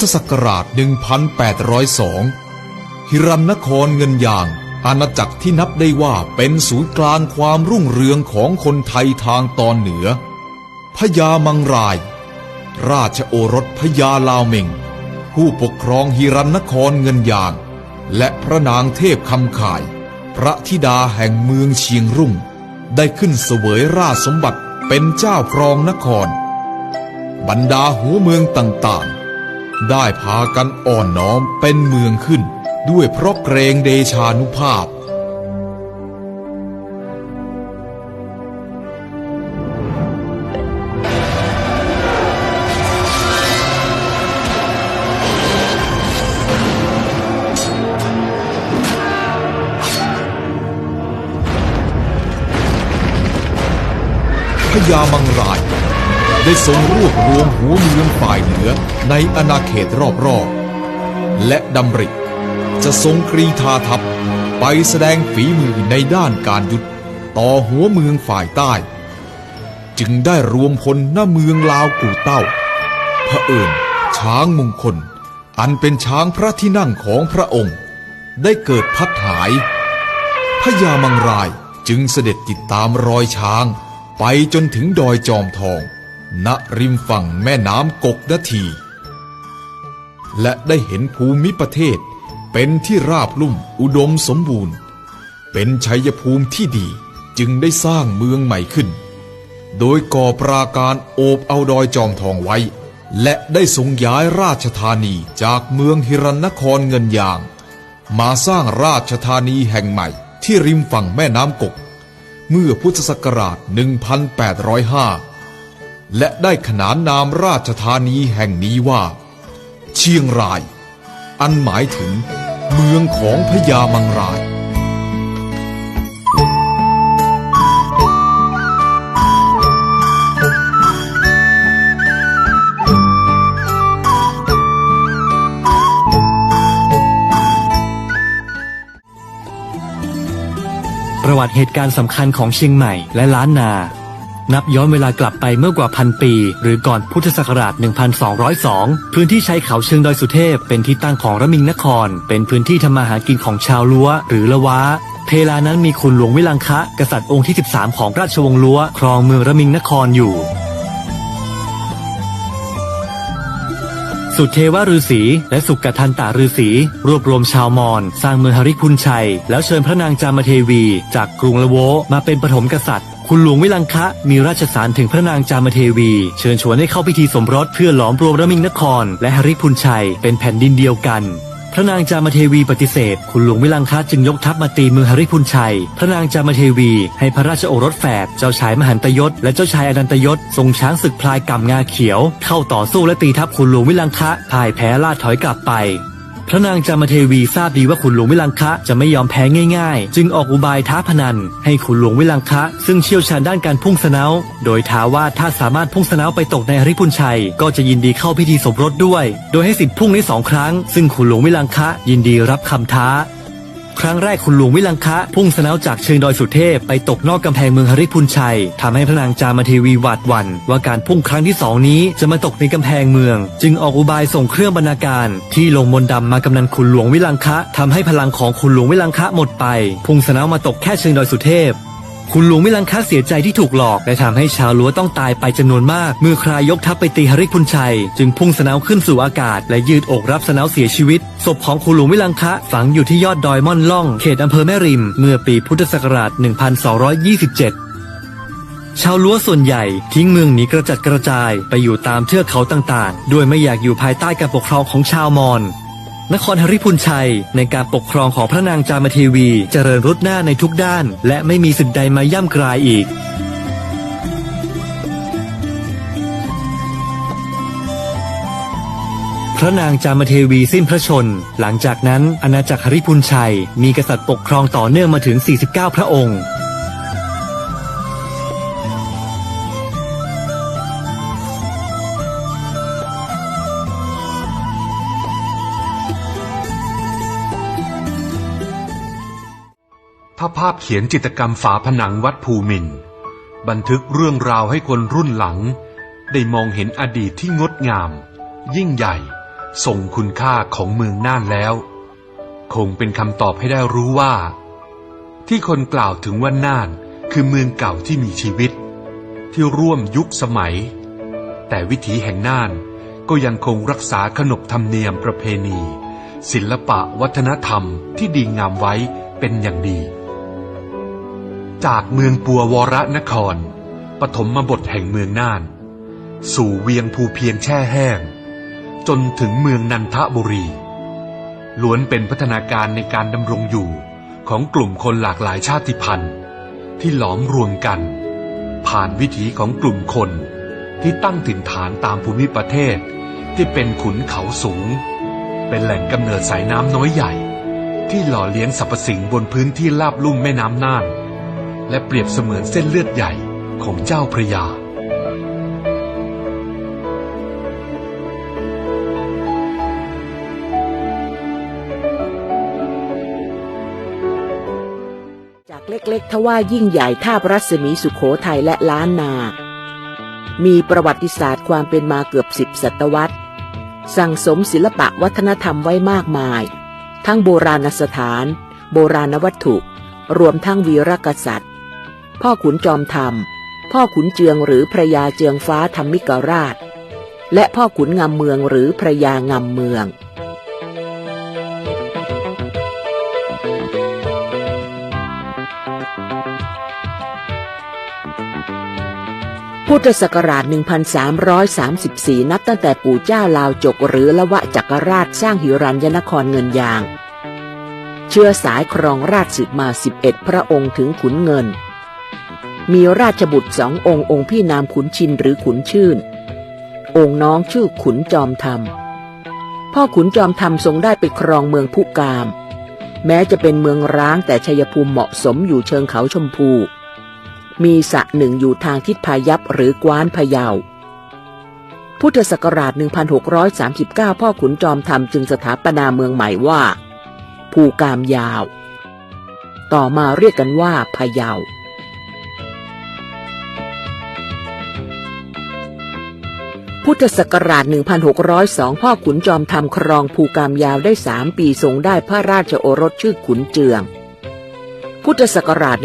ธศักราช 1802ฮิรันนครเงินยาง อาณาจักรที่นับได้ว่าเป็นศูนย์กลางความรุ่งเรืองของคนไทยทางตอนเหนือ พญามังราย ราชโอรสพญาลาวเมง ผู้ปกครองฮิรันนครเงินยาง และพระนางเทพคำข่าย พระธิดาแห่งเมืองเชียงรุ่ง ได้ขึ้นเสวยราชสมบัติเป็นเจ้าครองนคร บรรดาหัวเมืองต่างๆ ได้พากันอ่อนน้อมเป็นเมืองขึ้น ด้วยเพราะเกรงเดชานุภาพ พญามังราย ได้ทรงรวบรวมหัวเมืองฝ่ายเหนือในอาณาเขตรอบๆ และดำริจะทรงกรีธาทัพไปแสดงฝีมือในด้านการยุทธต่อหัวเมืองฝ่ายใต้ จึงได้รวมพลหน้าเมืองลาวกู่เต้าพระเอิญช้างมงคล อันเป็นช้างพระที่นั่งของพระองค์ ได้เกิดพัดหายพญามังรายจึงเสด็จติดตามรอยช้าง ไปจนถึงดอยจอมทอง ณริมฝั่งแม่น้ำกกนาที และได้เห็นภูมิประเทศเป็นที่ราบลุ่มอุดมสมบูรณ์ เป็นชัยภูมิที่ดีจึงได้สร้างเมืองใหม่ขึ้น โดยก่อปราการโอบเอาดอยจอมทองไว้ และได้ทรงย้ายราชธานีจากเมืองฮิรันนครเงินยาง มาสร้างราชธานีแห่งใหม่ที่ริมฝั่งแม่น้ำกก เมื่อพุทธศักราช 1805 และได้ขนานนามราชธานีแห่งนี้ว่า เชียงราย อันหมายถึงเมืองของพญามังรายประวัติเหตุการณ์สำคัญของเชียงใหม่และล้านนา นับย้อนเวลากลับไปเมื่อกว่าพันปี หรือก่อนพุทธศักราช 1202 พื้นที่ชายเขาเชิงดอยสุเทพ เป็นที่ตั้งของระมิงนคร เป็นพื้นที่ทำมาหากินของชาวลัวหรือละวะเพลานั้นมีคุณหลวงวิลังคะ กษัตริย์องค์ที่ 13 ของราชวงศ์ลัวครองเมืองระมิงนครอยู่ สุเทวฤาษีและสุกทันตาฤาษีรวบรวมชาวมอญสร้างเมืองหริพุนชัย แล้วเชิญพระนางจามเทวี จากกรุงละโวมาเป็นปฐมกษัตริย์คุณหลวงวิลังคะมีราชสารถึงพระนางจามเทวี เชิญชวนให้เข้าพิธีสมรสเพื่อหลอมรวมระมิงนคร และหริพุนชัยเป็นแผ่นดินเดียวกัน พระนางจามเทวีปฏิเสธ คุณหลวงวิลังคะจึงยกทัพมาตีเมืองหริพุนชัย พระนางจามเทวีให้พระราชโอรสแฝดเจ้าชายมหันตยศ และเจ้าชายอนันตยศทรงช้างศึกพลายกำงาเขียว เข้าต่อสู้และตีทัพคุณหลวงวิลังคะพ่ายแพ้ล่าถอยกลับไป พระนางจามเทวีทราบดีว่าขุนหลวงวิลังคะจะไม่ยอมแพ้ง่าย ๆ จึงออกอุบายท้าพนัน ให้ขุนหลวงวิลังคะ ซึ่งเชี่ยวชาญด้านการพุ่งสนาโดยท้าว่าถ้าสามารถพุ่งสนาไปตกในอริพุนชัย ก็จะยินดีเข้าพิธีสมรสด้วย โดยให้สิทธิ์พุ่งได้สองครั้ง ซึ่งขุนหลวงวิลังคะยินดีรับคำท้า ครั้งแรกคุณหลวงวิลังคะ พุ่งสนาจากเชิงดอยสุเทพไปตกนอกกำแพงเมืองฮริพุนชัยทำให้พระนางจามเทวีหวาดหวั่นว่าการพุ่งครั้งที่สองนี้จะมาตกในกำแพงเมือง จึงออกอุบายส่งเครื่องบรรณาการ ที่ลงมนต์ดำมากำนันคุณหลวงวิลังคะทำให้พลังของคุณหลวงวิลังคะหมดไป พุ่งสนามาตกแค่เชิงดอยสุเทพ คุณหลวงวิลังคะเสียใจที่ถูกหลอก และทำให้ชาวลัวต้องตายไปจำนวนมาก เมื่อครายยกทัพไปตีหริพุนชัย จึงพุ่งสนาขึ้นสู่อากาศ และยืดอกรับสนาเสียชีวิต ศพของคุณหลวงวิลังคะฝังอยู่ที่ยอดดอยม่อนล่อง เขตอำเภอแม่ริม เมื่อปีพุทธศักราช 1227ชาวลัวส่วนใหญ่ทิ้งเมืองหนีกระจัดกระจายไปอยู่ตามเทือกเขาต่างๆ ด้วยไม่อยากอยู่ภายใต้การปกครองของชาวมอญ นครหริพุนชัย ในการปกครองของพระนางจามเทวี เจริญรุดหน้าในทุกด้าน และไม่มีสิ่งใดมาย่ำกรายอีกพระนางจามเทวีสิ้นพระชน หลังจากนั้นอาณาจักรหริพุนชัย มีกษัตริย์ปกครองต่อเนื่องมาถึง 49 พระองค์ ถ้าภาพเขียนจิตรกรรมฝาผนังวัดภูมิน บันทึกเรื่องราวให้คนรุ่นหลัง ได้มองเห็นอดีตที่งดงาม ยิ่งใหญ่ทรงคุณค่าของเมืองน่านแล้ว คงเป็นคำตอบให้ได้รู้ว่า ที่คนกล่าวถึงว่าน่านคือเมืองเก่าที่มีชีวิต ที่ร่วมยุคสมัย แต่วิถีแห่งน่านก็ยังคงรักษาขนบธรรมเนียมประเพณี ศิลปะวัฒนธรรมที่ดีงามไว้เป็นอย่างดี จากเมืองปัววรนคร ปฐมบทแห่งเมืองน่าน สู่เวียงภูเพียงแช่แห้ง จนถึงเมืองนันทบุรี ล้วนเป็นพัฒนาการในการดำรงอยู่ของกลุ่มคนหลากหลายชาติพันธุ์ ที่หลอมรวมกัน ผ่านวิถีของกลุ่มคนที่ตั้งถิ่นฐานตามภูมิประเทศที่เป็นขุนเขาสูง เป็นแหล่งกำเนิดสายน้ำน้อยใหญ่ ที่หล่อเลี้ยงสรรพสิ่งบนพื้นที่ราบลุ่มแม่น้ำน่าน และเปรียบเสมือนเส้นเลือดใหญ่ของเจ้าพระยา จากเล็กๆทว่ายิ่งใหญ่ท่าบรัศมีสุขโขทัยและล้านนา มีประวัติศาสตร์ความเป็นมาเกือบสิบศตวรรษ สั่งสมศิลปะวัฒนธรรมไว้มากมาย ทั้งโบราณสถาน โบราณวัตถุ รวมทั้งวีรกษัตริย พ่อขุนจอมธรรม พ่อขุนเจืองหรือพระยาเจืองฟ้าธรรมิกราช และพ่อขุนงามเมืองหรือพระยางามเมืองพุทธศักราช 1334 นับตั้งแต่ปู่เจ้าลาวจกหรือละวะจักรราชสร้างหิรัญยนครเงินยาง เชื้อสายครองราชสืบมา 11 พระองค์ถึงขุนเงิน มีราชบุตรสององค์องค์พี่นามขุนชินหรือขุนชื่น องค์น้องชื่อขุนจอมธรรม พ่อขุนจอมธรรมทรงได้ไปครองเมืองพุกาม แม้จะเป็นเมืองร้างแต่ชัยภูมิเหมาะสมอยู่เชิงเขาชมพู มีสระหนึ่งอยู่ทางทิศพายัพหรือกว้านพะเยา พุทธศักราช 1639 พ่อขุนจอมธรรมจึงสถาปนาเมืองใหม่ว่า ภูกามยาว ต่อมาเรียกกันว่าพะเยา พุทธศักราช 1602 พ่อขุนจอมธรรมครองภูกามยาวได้สามปีทรงได้พระราชโอรสชื่อขุนเจือง พุทธศักราช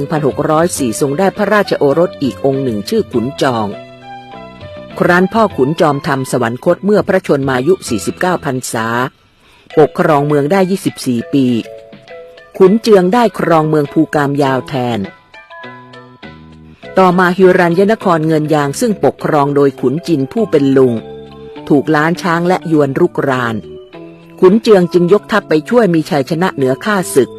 1604 ทรงได้พระราชโอรสอีกองค์หนึ่งชื่อขุนจอง ครั้นพ่อขุนจอมทำสวรรคตเมื่อพระชนมายุ 49 พรรษา ปกครองเมืองได้ 24 ปี ขุนเจืองได้ครองเมืองภูกามยาวแทน ต่อมาฮิรัญยนครเงินยางซึ่งปกครองโดยขุนจินผู้เป็นลุง ถูกล้านช้างและยวนรุกราน ขุนเจืองจึงยกทัพไปช่วยมีชัยชนะเหนือข้าศึก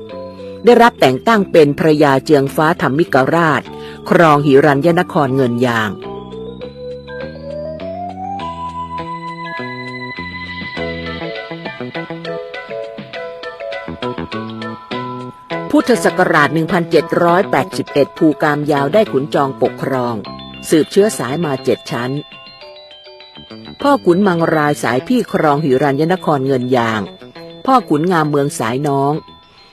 ได้รับแต่งตั้งเป็นพระยาเจืองฟ้าธรรมิกราช ครองหิรัญยนครเงินยาง พุทธศักราช 1781 ภูกามยาวได้ขุนจองปกครอง สืบเชื้อสายมาเจ็ดชั้น พ่อขุนมังรายสายพี่ครองหิรัญยนครเงินยาง พ่อขุนงามเมืองสายน้อง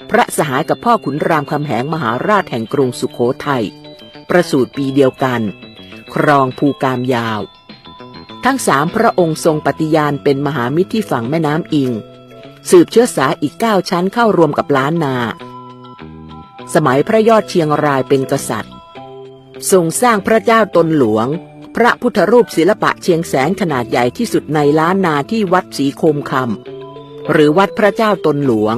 พระสหายกับพ่อขุนรามคำแหงมหาราชแห่งกรุงสุขโขทัย ประสูติปีเดียวกัน ครองภูกามยาว ทั้งสามพระองค์ทรงปฏิญาณเป็นมหามิตรที่ฝั่งแม่น้ำอิง สืบเชื้อสายอีกเก้าชั้นเข้ารวมกับล้านนา สมัยพระยอดเชียงรายเป็นกษัตริย์ทรงสร้างพระเจ้าตนหลวง พระพุทธรูปศิลปะเชียงแสนขนาดใหญ่ที่สุดในล้านนาที่วัดศรีโคมคำหรือวัดพระเจ้าตนหลวง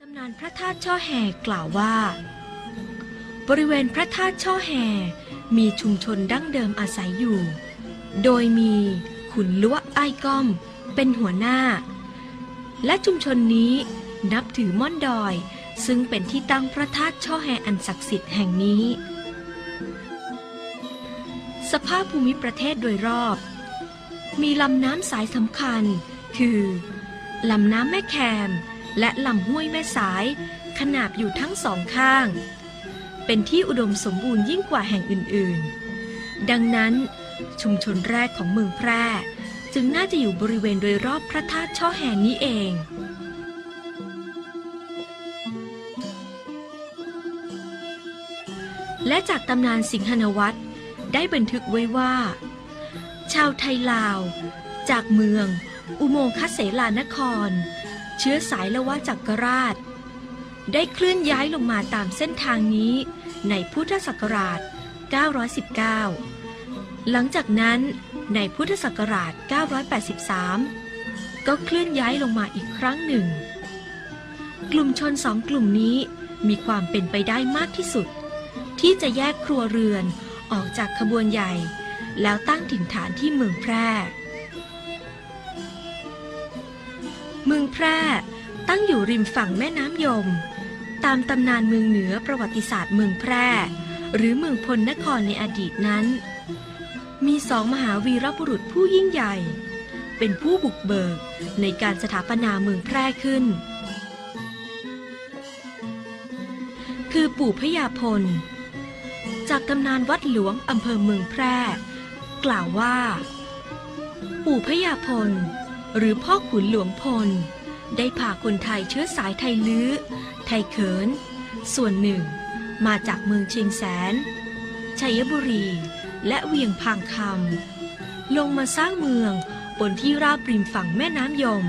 ตำนานพระธาตุช่อแห่กล่าวว่า บริเวณพระธาตุช่อแห่มีชุมชนดั้งเดิมอาศัยอยู่ โดยมีขุนล้วไอ้ก้อมเป็นหัวหน้า และชุมชนนี้นับถือม่อนดอย ซึ่งเป็นที่ตั้งพระธาตุช่อแห่อันศักดิ์สิทธิ์แห่งนี้ สภาพภูมิประเทศโดยรอบ มีลำน้ำสายสำคัญ คือลำน้ำแม่แคม และลำห้วยแม่สาย ขนาบอยู่ทั้งสองข้าง เป็นที่อุดมสมบูรณ์ยิ่งกว่าแห่งอื่นๆ ดังนั้นชุมชนแรกของเมืองแพร่ จึงน่าจะอยู่บริเวณโดยรอบพระธาตุช่อแห่นี้เอง และจากตำนานสิงหนวัตรได้บันทึกไว้ว่า ชาวไทยลาว จากเมือง อุโมงคเสลานคร เชื้อสายละวะจักรราช ได้เคลื่อนย้ายลงมาตามเส้นทางนี้ในพุทธศักราช 919 หลังจากนั้นในพุทธศักราช 983 ก็เคลื่อนย้ายลงมาอีกครั้งหนึ่ง กลุ่มชนสองกลุ่มนี้มีความเป็นไปได้มากที่สุด ที่จะแยกครัวเรือนออกจากขบวนใหญ่ แล้วตั้งถิ่นฐานที่เมืองแพร่ เมืองแพร่ตั้งอยู่ริมฝั่งแม่น้ำยม ตามตำนานเมืองเหนือประวัติศาสตร์เมืองแพร่ หรือเมืองพลนครในอดีตนั้น มีสองมหาวีรบุรุษผู้ยิ่งใหญ่ เป็นผู้บุกเบิกในการสถาปนาเมืองแพร่ขึ้น คือปู่พญาพล จากตำนานวัดหลวงอำเภอเมืองแพร่ กล่าวว่า ปู่พญาพล หรือพ่อขุนหลวงพล ได้พาคนไทยเชื้อสายไทยลื้อ ไทยเขิน ส่วนหนึ่ง มาจากเมืองเชียงแสน ชัยบุรี และเวียงพางคำลงมาสร้างเมืองบนที่ราบริมฝั่งแม่น้ำยม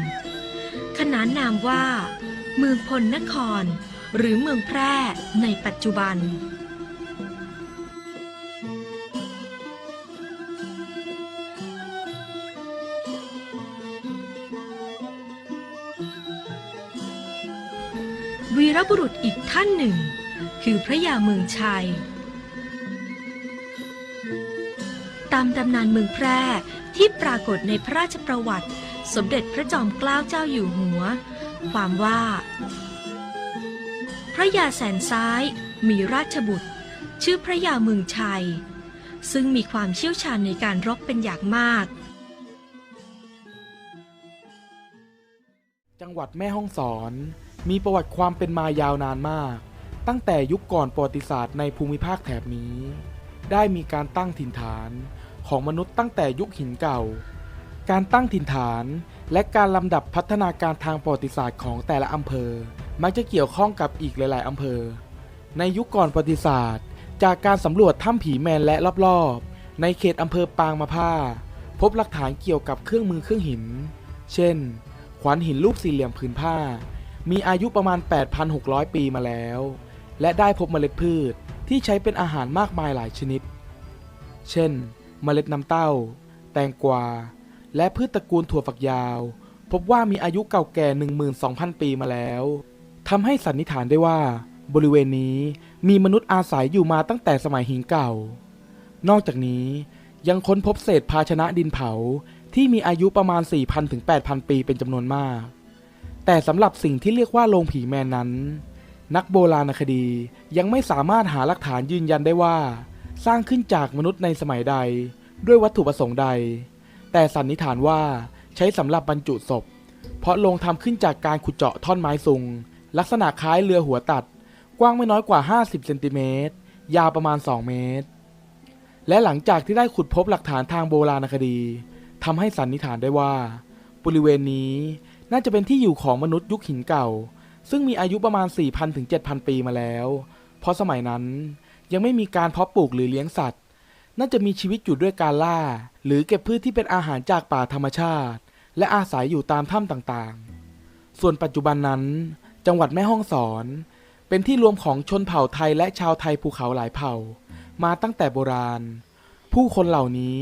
ขนานนามว่า เมืองพลนคร หรือเมืองแพร่ในปัจจุบัน วีรบุรุษอีกท่านหนึ่ง คือพระยาเมืองชัย ตามตำนานเมืองแพร่ที่ปรากฏในพระราชประวัติ สมเด็จพระจอมเกล้าเจ้าอยู่หัว ความว่า พระยาแสนซ้ายมีราชบุตร ชื่อพระยาเมืองชัย ซึ่งมีความเชี่ยวชาญในการรบเป็นอย่างมาก จังหวัดแม่ฮ่องสอน มีประวัติความเป็นมายาวนานมาก ตั้งแต่ยุคก่อนประวัติศาสตร์ในภูมิภาคแถบนี้ ได้มีการตั้งถิ่นฐานของมนุษย์ตั้งแต่ยุคหินเก่า การตั้งถิ่นฐานและการลำดับพัฒนาการทางประวัติศาสตร์ของแต่ละอำเภอ มักจะเกี่ยวข้องกับอีกหลาย ๆ อำเภอ ในยุคก่อนประวัติศาสตร์ จากการสำรวจถ้ำผีแมนและรอบ ๆ ในเขตอำเภอปางมาผ้า พบหลักฐานเกี่ยวกับเครื่องมือเครื่องหิน เช่น ขวานหินรูปสี่เหลี่ยมผืนผ้า มีอายุประมาณ 8,600 ปีมาแล้ว และได้พบเมล็ดพืชที่ใช้เป็นอาหารมากมายหลายชนิด เช่น เมล็ดน้ำเต้า แตงกวา และพืชตระกูลถั่วฝักยาว พบว่ามีอายุเก่าแก่ 12,000 ปีมาแล้วทำให้สันนิษฐานได้ว่า บริเวณนี้มีมนุษย์อาศัยอยู่มาตั้งแต่สมัยหินเก่า นอกจากนี้ยังค้นพบเศษภาชนะดินเผาที่มีอายุประมาณ 4,000-8,000 ปีเป็นจำนวนมาก แต่สำหรับสิ่งที่เรียกว่าโรงผีแมนนั้น นักโบราณคดียังไม่สามารถหาหลักฐานยืนยันได้ว่า สร้างขึ้นจากมนุษย์ในสมัยใด ด้วยวัตถุประสงค์ใด แต่สันนิษฐานว่าใช้สำหรับบรรจุศพ เพราะโรงทำขึ้นจากการขุดเจาะท่อนไม้ซุง ลักษณะคล้ายเรือหัวตัด กว้างไม่น้อยกว่า 50 เซนติเมตร ยาวประมาณ 2 เมตร และหลังจากที่ได้ขุดพบหลักฐานทางโบราณคดีทำให้สันนิษฐานได้ว่า บริเวณนี้ น่าจะเป็นที่อยู่ของมนุษย์ยุคหินเก่า ซึ่งมีอายุประมาณ 4,000ถึง7,000 ปีมาแล้ว เพราะสมัยนั้นยังไม่มีการเพาะปลูกหรือเลี้ยงสัตว์ น่าจะมีชีวิตอยู่ด้วยการล่า หรือเก็บพืชที่เป็นอาหารจากป่าธรรมชาติ และอาศัยอยู่ตามถ้ำต่างๆ ส่วนปัจจุบันนั้น จังหวัดแม่ฮ่องสอน เป็นที่รวมของชนเผ่าไทยและชาวไทยภูเขาหลายเผ่า มาตั้งแต่โบราณ ผู้คนเหล่านี้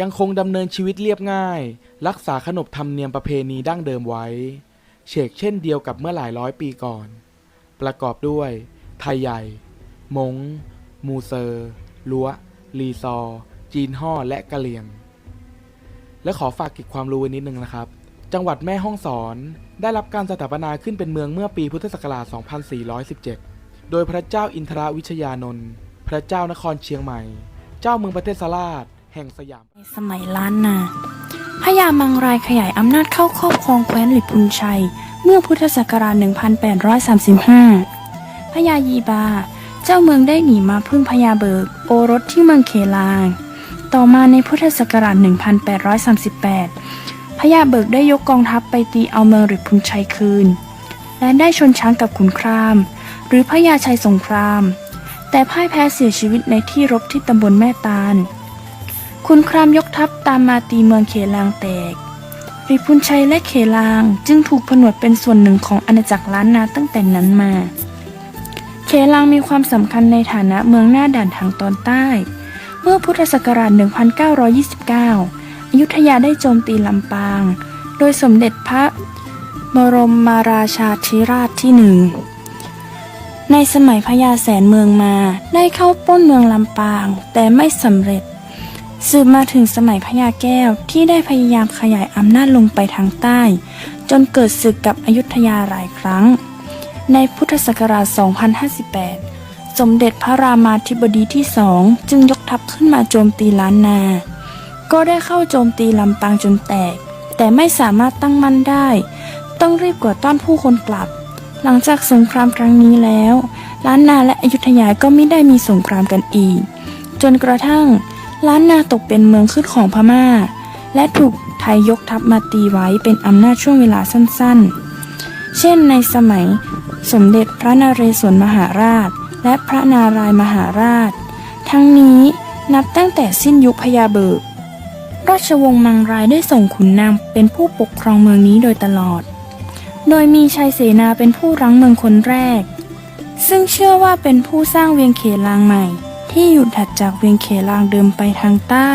ยังคงดำเนินชีวิตเรียบง่าย รักษาขนบธรรมเนียมประเพณีดั้งเดิมไว้เฉกเช่นเดียวกับเมื่อหลายร้อยปีก่อน ประกอบด้วย ไทยใหญ่ มง มูเซอร์ลัวลีซอ จีนห่อและกะเหลี่ยง และขอฝากกิจความรู้ไว้นิดนึงนะครับ จังหวัดแม่ฮ่องสอน ได้รับการสถาปนาขึ้นเป็นเมืองเมื่อปีพุทธศักราช 2417 โดยพระเจ้าอินทรวิชยานนท์ พระเจ้านครเชียงใหม่ เจ้าเมืองประเทศสราช แห่งสยาม ในสมัยล้านนา พญามังรายขยายอำนาจเข้าครอบครองแคว้นหลิพุนชัย เมื่อพุทธศักราช 1835 พญายีบา เจ้าเมืองได้หนีมาพึ่งพญาเบิก โอรสที่เมืองเคลาง ต่อมาในพุทธศักราช 1838 พญาเบิกได้ยกกองทัพไปตีเอาเมืองหลิพุนชัยคืน และได้ชนช้างกับขุนคราม หรือพญาชัยสงคราม แต่พ่ายแพ้เสียชีวิตในที่รบที่ตำบลแม่ตาล คุณครามยกทัพตามมาตีเมืองเขลางแตกริพุนชัยและเขลางจึงถูกผนวดเป็นส่วนหนึ่งของอาณาจักรล้านนาตั้งแต่นั้นมา เขลางมีความสำคัญในฐานะเมืองหน้าด่านทางตอนใต้ เมื่อพุทธศักราช 1929 อยุธยาได้โจมตีลำปาง โดยสมเด็จพระบรมมาราชาธิราชที่หนึ่ง ในสมัยพญาแสนเมืองมาได้เข้าป้นเมืองลำปาง แต่ไม่สำเร็จ สืบมาถึงสมัยพญาแก้วที่ได้พยายามขยายอำนาจลงไปทางใต้ จนเกิดศึกกับอยุธยาหลายครั้ง ในพุทธศักราช 2058 สมเด็จพระรามาธิบดีที่สองจึงยกทัพขึ้นมาโจมตีล้านนา ก็ได้เข้าโจมตีลำปางจนแตก แต่ไม่สามารถตั้งมั่นได้ ต้องรีบกวาดต้อนผู้คนกลับ หลังจากสงครามครั้งนี้แล้ว ล้านนาและอยุธยาก็ไม่ได้มีสงครามกันอีก จนกระทั่ง ล้านนาตกเป็นเมืองขึ้นของพม่า และถูกไทยยกทัพมาตีไว้เป็นอำนาจช่วงเวลาสั้นๆ เช่นในสมัยสมเด็จพระนเรศวรมหาราช และพระนารายมหาราช ทั้งนี้นับตั้งแต่สิ้นยุคพญาเบิก ราชวงศ์มังรายได้ส่งขุนนางเป็นผู้ปกครองเมืองนี้โดยตลอด โดยมีชัยเสนาเป็นผู้รั้งเมืองคนแรก ซึ่งเชื่อว่าเป็นผู้สร้างเวียงเขลางใหม่ ที่อยู่ถัดจากเวียงเขลางเดิมไปทางใต้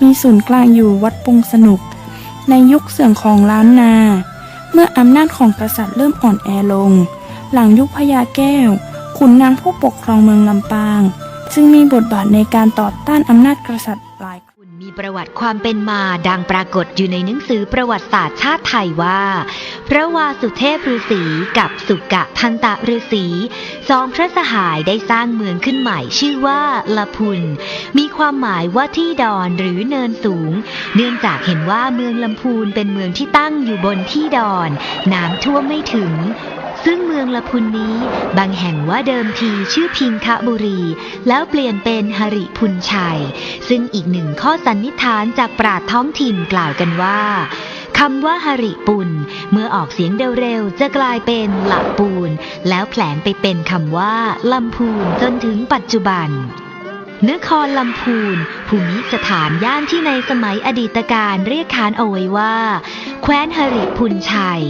มีศูนย์กลางอยู่วัดปงสนุก ในยุคเสื่อมของล้านนา เมื่ออำนาจของกษัตริย์เริ่มอ่อนแอลง หลังยุคพญาแก้ว ขุนนางผู้ปกครองเมืองลำปาง ซึ่งมีบทบาทในการต่อต้านอำนาจกษัตริย์หลาย มีประวัติความเป็นมาดังปรากฏอยู่ในหนังสือประวัติศาสตร์ชาติไทยว่า พระวาสุเทพฤาษีกับสุกะทันตะฤาษีสองพระสหายได้สร้างเมืองขึ้นใหม่ชื่อว่าละพุน มีความหมายว่าที่ดอนหรือเนินสูง เนื่องจากเห็นว่าเมืองลำพูนเป็นเมืองที่ตั้งอยู่บนที่ดอน น้ำท่วมไม่ถึง ซึ่งเมืองละพุนนี้ บางแห่งว่าเดิมทีชื่อพิงคะบุรี แล้วเปลี่ยนเป็นหริพุนชัย ซึ่งอีกหนึ่งข้อสันนิษฐานจากปราดท้องถิ่นกล่าวกันว่าคำว่าหริปุนเมื่อออกเสียงเร็วๆ จะกลายเป็นละปูน แล้วแผลงไปเป็นคำว่าลำพูนจนถึงปัจจุบันนครลำพูนภูมิสถานย่านที่ในสมัยอดีตการเรียกขานเอาไว้ว่า แคว้นหริพุนชัย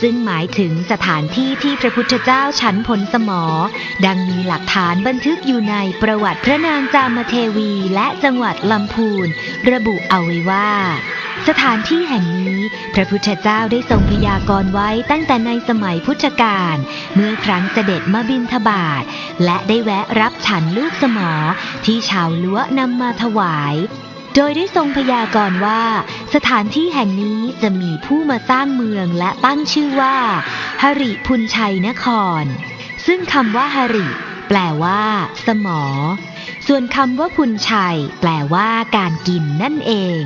ซึ่งหมายถึงสถานที่ที่พระพุทธเจ้าฉันผลสมอ ดังมีหลักฐานบันทึกอยู่ในประวัติพระนางจามเทวีและจังหวัดลำพูน ระบุเอาไว้ว่าสถานที่แห่งนี้ พระพุทธเจ้าได้ทรงพยากรณ์ไว้ตั้งแต่ในสมัยพุทธกาลเมื่อครั้งเสด็จมาบินทบาท และได้แวะรับฉันลูกสมอที่ชาวล้วนำมาถวาย โดยได้ทรงพยากรณ์ว่า สถานที่แห่งนี้จะมีผู้มาสร้างเมืองและตั้งชื่อว่าหริพุนชัยนคร ซึ่งคำว่าหริ แปลว่า สมอ ส่วนคำว่าพุนชัย แปลว่า การกินนั่นเอง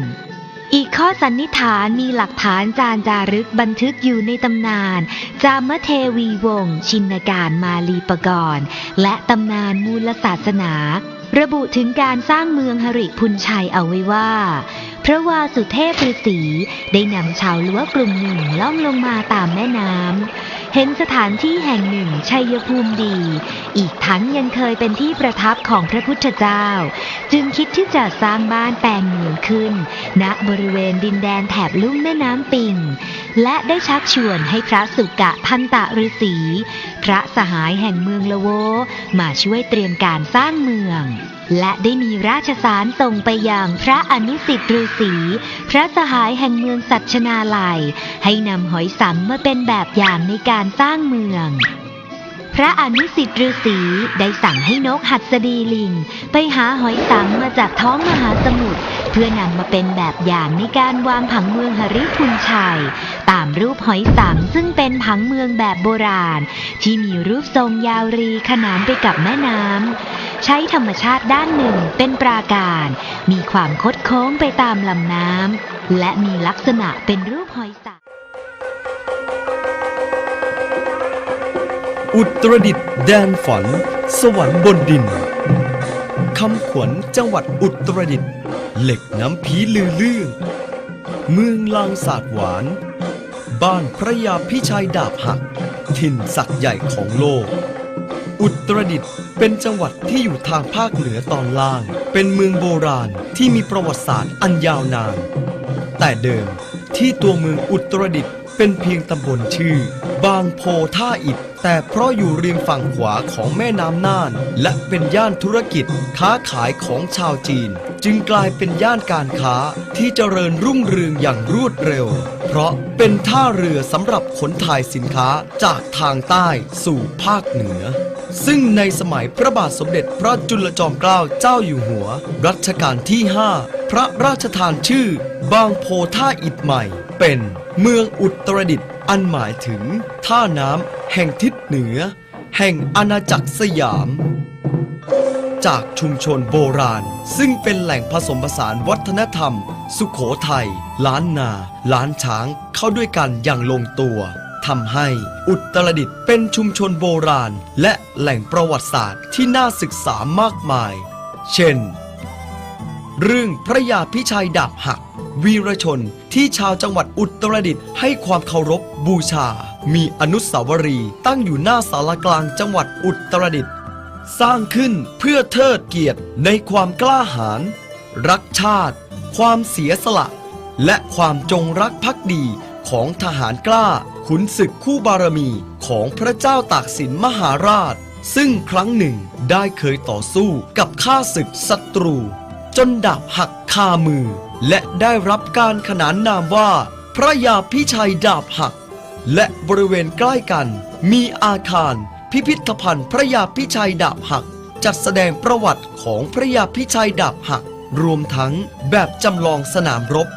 อีกข้อสันนิษฐานมีหลักฐานจารจารึกบันทึกอยู่ในตำนาน จามเทวีวงศ์ชินการมาลีปกรณ์และตำนานมูลศาสนา ระบุถึงการสร้างเมืองหริพุนชัยเอาไว้ว่า พระวาสุเทพฤษีได้นำชาวล้วกลุ่มหนึ่งล่องลงมาตามแม่น้ำเห็นสถานที่แห่งหนึ่งชัยภูมิดี อีกทั้งยังเคยเป็นที่ประทับของพระพุทธเจ้า จึงคิดที่จะสร้างบ้านแปลงเมืองขึ้น ณบริเวณดินแดนแถบลุ่มแม่น้ำปิงและได้ชักชวนให้พระสุกะทันตะฤาษีพระสหายแห่งเมืองละโว มาช่วยเตรียมการสร้างเมือง และได้มีราชสารส่งไปยังพระอนุสิตฤาษีพระสหายแห่งเมืองสัชนาลัย ให้นำหอยสังมาเป็นแบบอย่างในการสร้างเมืองพระอนุสิตฤาษีได้สั่งให้นกหัดสดีลิง ไปหาหอยสังมาจากท้องมหาสมุทรเพื่อนำมาเป็นแบบอย่างในการวางผังเมืองหริพุนชัย ตามรูปหอยสังซึ่งเป็นผังเมืองแบบโบราณ ที่มีรูปทรงยาวรีขนานไปกับแม่น้ำ ใช้ธรรมชาติด้านหนึ่งเป็นปราการ มีความคดโค้งไปตามลำน้ำ และมีลักษณะเป็นรูปหอยสัง อุตรดิตถ์แดนฝัน สวรรค์บนดินคำขวัญจังหวัดอุตรดิตถ์เหล็กน้ำผีลือเรื่อง เมืองลางศาสตร์หวาน บ้านพระยาพิชัยดาบหัก ถิ่นศักดิ์ใหญ่ของโลก อุตรดิตถ์เป็นจังหวัดที่อยู่ทางภาคเหนือตอนล่าง เป็นเมืองโบราณที่มีประวัติศาสตร์อันยาวนาน แต่เดิมที่ตัวเมืองอุตรดิตถ์เป็นเพียงตำบลชื่อ บางโพท่าอิฐแต่เพราะอยู่ริมฝั่งขวาของแม่น้ำน่าน และเป็นย่านธุรกิจค้าขายของชาวจีน จึงกลายเป็นย่านการค้าที่เจริญรุ่งเรืองอย่างรวดเร็ว เพราะเป็นท่าเรือสำหรับขนถ่ายสินค้าจากทางใต้สู่ภาคเหนือ ซึ่งในสมัยพระบาทสมเด็จพระจุลจอมเกล้าเจ้าอยู่หัว รัชกาลที่ 5 พระราชทานชื่อ บางโพท่าอิฐใหม่ เป็นเมืองอุตรดิตถ์อันหมายถึง ท่าน้ำแห่งทิศเหนือ แห่งอาณาจักรสยาม จากชุมชนโบราณ ซึ่งเป็นแหล่งผสมผสานวัฒนธรรม สุขโขทัยล้านนา ล้านช้างเข้าด้วยกันอย่างลงตัวทำให้อุตรดิตถ์เป็นชุมชนโบราณ และแหล่งประวัติศาสตร์ที่น่าศึกษามากมาย เช่น เรื่องพระยาพิชัยดาบหัก วีรชนที่ชาวจังหวัดอุตรดิตถ์ให้ความเคารพบูชา มีอนุสาวรีย์ตั้งอยู่หน้าศาลากลางจังหวัดอุตรดิตถ์ สร้างขึ้นเพื่อเทิดเกียรติในความกล้าหาญรักชาติ ความเสียสละ และความจงรักภักดีของทหารกล้า ขุนศึกคู่บารมีของพระเจ้าตากสินมหาราช ซึ่งครั้งหนึ่งได้เคยต่อสู้กับข้าศึกศัตรู จนดาบหักคามือ และได้รับการขนานนามว่า พระยาพิชัยดาบหัก และบริเวณใกล้กันมีอาคาร พิพิธภัณฑ์พระยาพิชัยดาบหัก จัดแสดงประวัติของพระยาพิชัยดาบหัก รวมทั้งแบบจำลองสนามรบ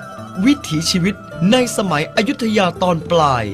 วิถีชีวิตในสมัยอยุธยาตอนปลาย